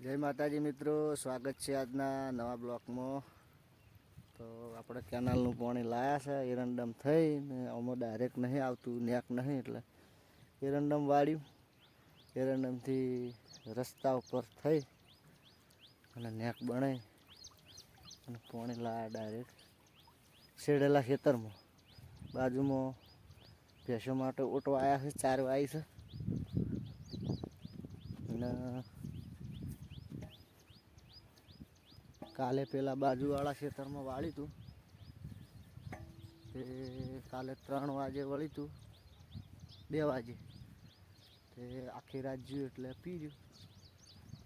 જય માતાજી મિત્રો, સ્વાગત છે આજના નવા બ્લોકમાં. તો આપણે કેનાલનું પાણી લાયા છે એરંડમ થઈ ને આમાં ડાયરેક્ટ નહીં આવતું નેક નહીં એટલે એરંડમ વાળ્યું. એરંડમથી રસ્તા ઉપર થઈ અને નેક બને અને પાણી લાયા ડાયરેક્ટ છેડેલા ખેતરમાં. બાજુમાં ભેંસો માટે ઓટો આવ્યા છે, ચાર વાય છે. અને કાલે પેલા બાજુવાળા ખેતરમાં વાળી હતું તે કાલે ત્રણ વાગે વળી હતું બે વાગે. તે આખી રાત જ્યું એટલે પી ગયું.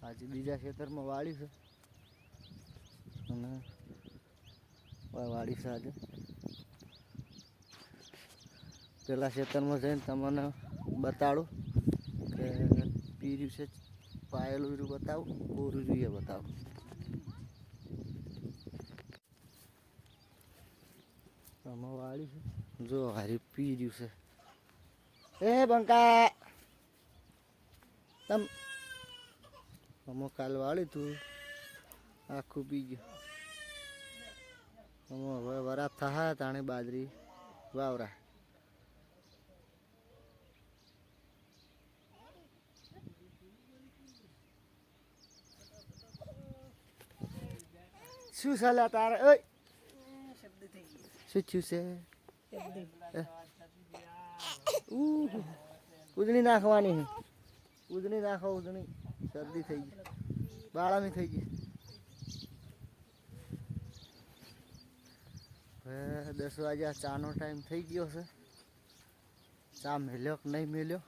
આજે બીજા ખેતરમાં વાળી છે. અને વાળી છે આજે. પેલા ખેતરમાં જઈને તમને બતાડું કે પીર્યું છે. પાયેલું બતાવું કોરું જોઈએ બતાવું. વાળી છે જો હારી પી રહ્યું છે એ બંકા તમ અમો કાલ વાળી તું આખું પી ગયું અમો હવે વરાપ થા તાણે બાજરી વાવરા શું સલાહ તારે ઓય શું થયું છે? ઉજળી નાખવાની છે. ઉદણી નાખો ઉજળી શરદી થઈ ગઈ. બાળામી થઈ ગઈ. દસ વાગ્યા ચાનો ટાઈમ થઈ ગયો છે. ચા મેલ્યો કે નહીં મેલ્યો?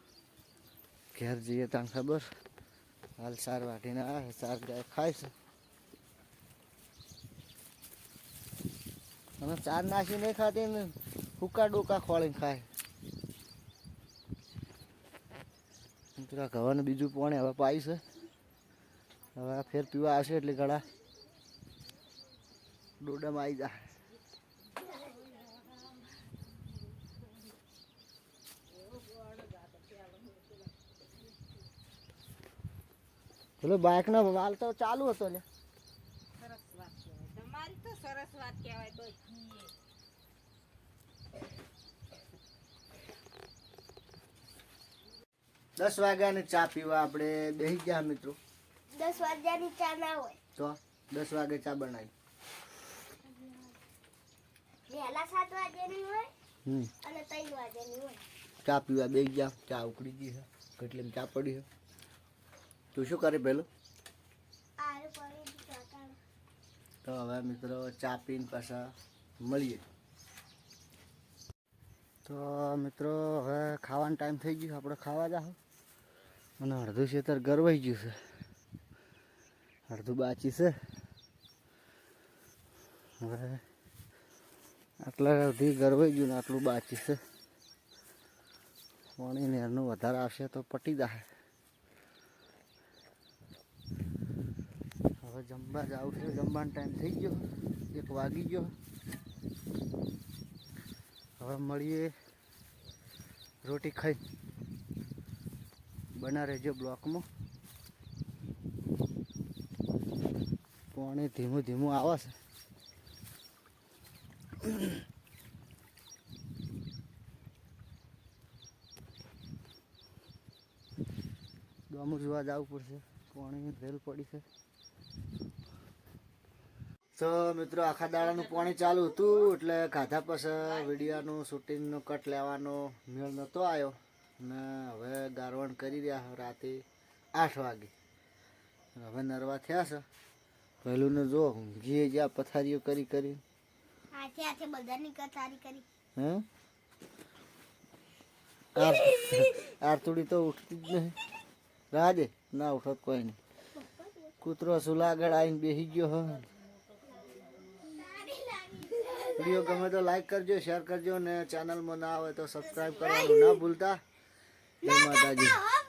ઘેર જઈએ ત્યાં ખબર? હાલ સાર વાટીને આવે સાર ગાય ખાય છે. અને ચાર નાસી નહીં ખાતી ને હુકા ડોકા ખોળીને ખાય. પેલા ઘવાનું બીજું પાણી હવે પાઈ છે હવે ફેર પીવા આવશે એટલે ઘડા ડોડામાં આવી જાય પેલો બાઇકનો વાલ તો ચાલુ હતો લે તમારી તો સરસ વાત કહેવાય તો. દસ વાગ્યાની ચા પીવા આપણે બેસી ગયા મિત્રો. દસ વાગ્યાની ચા ના હોય. તો દસ વાગે ચા બનાવી. વહેલા સાત વાગ્યાની હોય અને ત્રણ વાગ્યાની હોય. ચા પીવા બેસી ગયા ચા ઉકળી ગઈ છે. કેટલી ચા પડી છે. તું શું કરે પેલું તો હવે મિત્રો ચા પીને પાછા મળીએ. તો મિત્રો હવે ખાવાનો ટાઈમ થઈ ગયો આપણે ખાવા જાઓ. અને અડધું ખેતર ગરવાઈ ગયું છે. અડધું બાચી છે. હવે આટલા સુધી ગરવાઈ ગયું ને આટલું બાચી છે. પાણી નેરનું વધારે આવશે તો પટી જશે. હવે જમવા જાવ છે. જમવાનો ટાઈમ થઈ ગયો. એક વાગી ગયો. હવે મળીએ. રોટી ખાઈ. બના રહેજો બ્લોકમાં. પાણી ધીમું ધીમું આવે છે. ગામું જોવા જવું પડશે. પાણી રેલ પડી છે. તો મિત્રો આખા દાડાનું પાણી ચાલુ હતું એટલે ખાધા પછી વિડીયાનું શૂટિંગનો કટ લેવાનો મેળ નહોતો આવ્યો. ને હવે ગારવણ કરી રહ્યા રાતે આઠ વાગે. હવે નરવા થયા છે. પહેલું ને જો ઘીએ જ્યાં પથારીઓ કરી કરી. હાથે હાથે બધાની કરી. હે? આરતુડી તો ઉઠતી જ નહીં. રાજે ના ઉઠત કોઈ નહીં. કૂતરો સુલાગળ આવીને બેસી ગયો હોય વીડિયો ગમે તો લાઈક કરજો શેર કરજો ને ચેનલમાં ના આવે તો સબસ્ક્રાઈબ કરવાનું ના ભૂલતા. જય માતાજી.